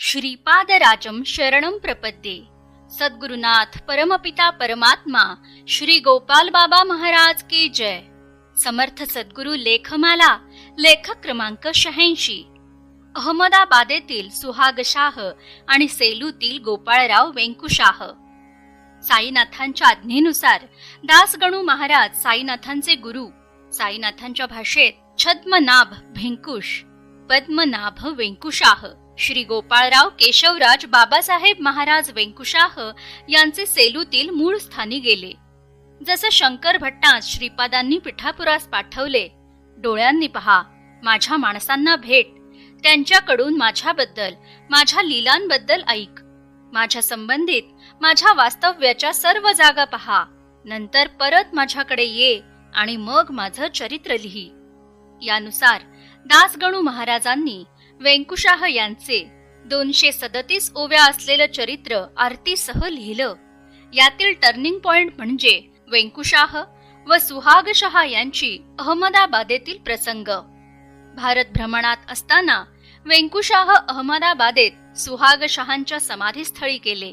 श्रीपादराजं शरणं प्रपद्ये। सद्गुरुनाथ परमपिता परमात्मा श्री गोपाल बाबा महाराज की जय। समर्थ सद्गुरु लेखमाला लेखक क्रमांक शहाऐंशी। अहमदाबादेतील सुहागशाह आणि सेलूतील गोपाळराव वेंकुशाह। साईनाथांच्या आज्ञेनुसार दासगणू महाराज साईनाथांचे गुरु साईनाथांच्या भाषेत छद्मनाभ भेंकुश पद्मनाभ वेंकुशाह। श्री गोपाळराव केशवराज बाबासाहेब महाराज वेंकुशाह यांचे सेलूतील मूळ स्थानी गेले. जसं शंकर भट्टास श्रीपादांनी पिठापुरास पाठवले डोळ्यांनी पहा माझ्या माणसांना भेट त्यांच्याकडून माझ्याबद्दल माझ्या लीलांबद्दल ऐक. माझ्या संबंधित माझ्या वास्तव्याच्या सर्व जागा पहा नंतर परत माझ्याकडे ये आणि मग माझं चरित्र लिही. यानुसार दासगणू महाराजांनी वेंकुशाह यांचे दोनशे सदतीस ओव्या असलेलं चरित्र आरतीसह लिहिलं. यातील टर्निंग पॉइंट म्हणजे वेंकुशाह व सुहागशहा यांची अहमदाबादेतील प्रसंग. भारत भ्रमणात असताना वेंकुशाह अहमदाबादेत सुहागशहांच्या समाधीस्थळी गेले.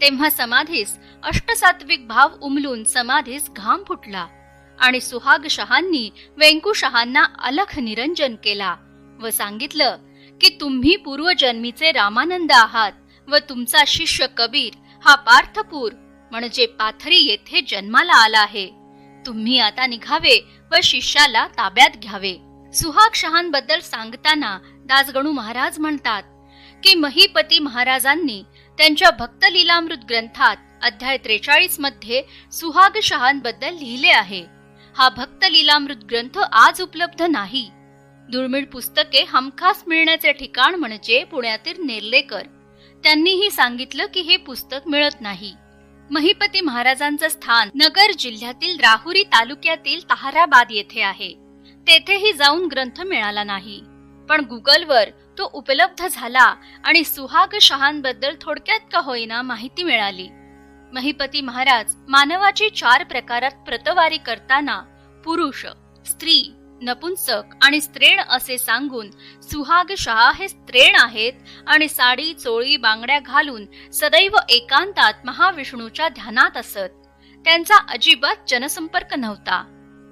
तेव्हा समाधीस अष्टसात्विक भाव उमलून समाधीस घाम फुटला आणि सुहागशहांनी वेंकुशहांना अलख निरंजन केला व सांगितलं की तुम्ही पूर्वजन्मीचे रामानंद आहात व तुमचा शिष्य कबीर हा पार्थपूर म्हणजे पाथरी येथे जन्माला आला आहे. तुम्ही आता निघावे व शिष्याला ताब्यात घ्यावे. सुहाग शहांबद्दल सांगताना दासगणू महाराज म्हणतात की महीपती महाराजांनी त्यांच्या भक्त लिलामृत ग्रंथात अध्याय त्रेचाळीसमध्ये सुहाग शहांबद्दल लिहिले आहे. हा भक्त लिलामृत ग्रंथ आज उपलब्ध नाही. दुर्मिळ पुस्तके हमखास मिळण्याचे ठिकाण म्हणजे पुण्यातील नेर्लेकर त्यांनीही सांगितलं की हे पुस्तक मिळत नाही. महिपती महाराजांचं स्थान नगर जिल्ह्यातील राहुरी तालुक्यातील ताहराबाद येथे आहे. तेथेही जाऊन ग्रंथ मिळाला नाही. पण गुगलवर तो उपलब्ध झाला आणि सुहाग शहांबद्दल थोडक्यात का होईना माहिती मिळाली. महिपती महाराज मानवाची चार प्रकारात प्रतवारी करताना पुरुष स्त्री नपुंसक आणि स्त्रेण असे सांगून सुहाग शहा हे स्त्रेण आहेत आणि साडी चोळी बांगड्या घालून सदैव एकांतात महाविष्णूच्या ध्यानात असत. त्यांचा अजिबात जनसंपर्क नव्हता.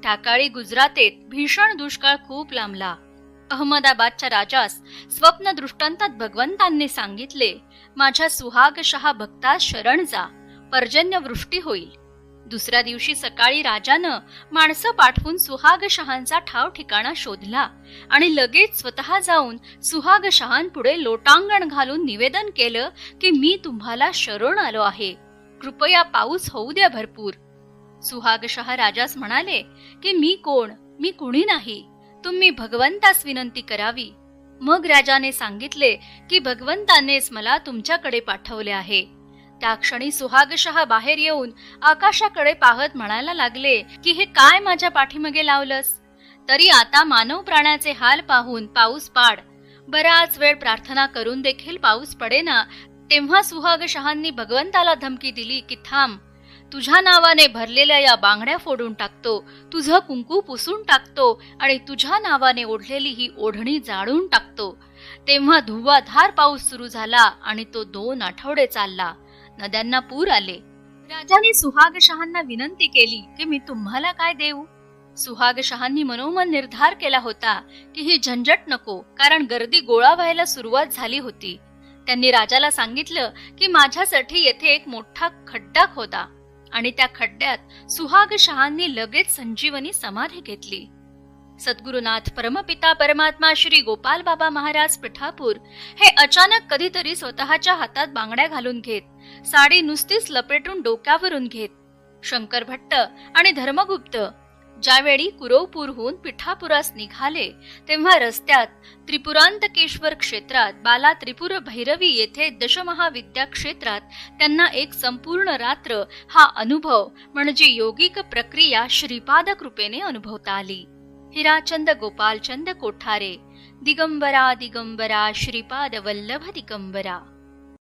त्याकाळी गुजरातेत भीषण दुष्काळ खूप लांबला. अहमदाबादच्या राजास स्वप्न दृष्टांतात भगवंतांनी सांगितले माझ्या सुहाग शहा भक्तास शरण जा पर्जन्यवृष्टी होईल. दुसऱ्या दिवशी सकाळी राजानं माणसं पाठवून सुहाग शहांचा ठाव ठिकाणा शोधला आणि लगेच स्वतः जाऊन सुहाग शहांपुढे लोटांगण घालून निवेदन केलं की मी तुम्हाला शरण आलो आहे. कृपया पाऊस होऊ द्या भरपूर. सुहाग शहा राजास म्हणाले की मी कोण? मी कुणी नाही? तुम्ही भगवंतास विनंती करावी. मग राजाने सांगितले की भगवंतानेच मला तुमच्याकडे पाठवले आहे. त्या क्षणी सुहागशहा बाहेर येऊन आकाशाकडे पाहत म्हणायला लागले की हे काय माझ्या पाठीमागे लावलंस? तरी आता मानव प्राण्याचे हाल पाहून पाऊस पाड. बराच वेळ प्रार्थना करून देखील पाऊस पडेना तेव्हा सुहागशहांनी भगवंताला धमकी दिली की थांब तुझ्या नावाने भरलेल्या या बांगड्या फोडून टाकतो तुझं कुंकू पुसून टाकतो आणि तुझ्या नावाने ओढलेली ही ओढणी जाळून टाकतो. तेव्हा धुवाधार पाऊस सुरू झाला आणि तो दोन आठवडे चालला. नद्यांना पूर आले. राजाने सुहागशहांना विनंती केली की मी तुम्हाला काय देऊ? सुहागशहांनी मनोमन निर्धार केला होता की ही झंझट नको कारण गर्दी गोळा व्हायला सुरुवात झाली होती. त्यांनी राजाला सांगितलं की माझ्यासाठी येथे एक मोठा खड्डा खोदा. आणि त्या खड्ड्यात सुहाग शहांनी लगेच संजीवनी समाधी घेतली. सद्गुरुनाथ परमपिता परमात्मा श्री गोपाल बाबा महाराज पिठापूर हे अचानक कधीतरी स्वतःच्या हातात बांगड्या घालून घेत साडी नुसतीच लपेटून डोक्यावरून घेत शंकर भट्ट आणि धर्मगुप्त ज्यावेळी कुरवपूरहून पिठापुरास निघाले तेव्हा रस्त्यात त्रिपुरांतकेश्वर क्षेत्रात बाला त्रिपुर भैरवी येथे दशमहाविद्या क्षेत्रात त्यांना एक संपूर्ण रात्र हा अनुभव म्हणजे योगिक प्रक्रिया श्रीपाद कृपेने अनुभवता आली. हिराचंद गोपालचंद कोठारे दिगंबरा दिगंबरा श्रीपाद वल्लभ दिगंबरा।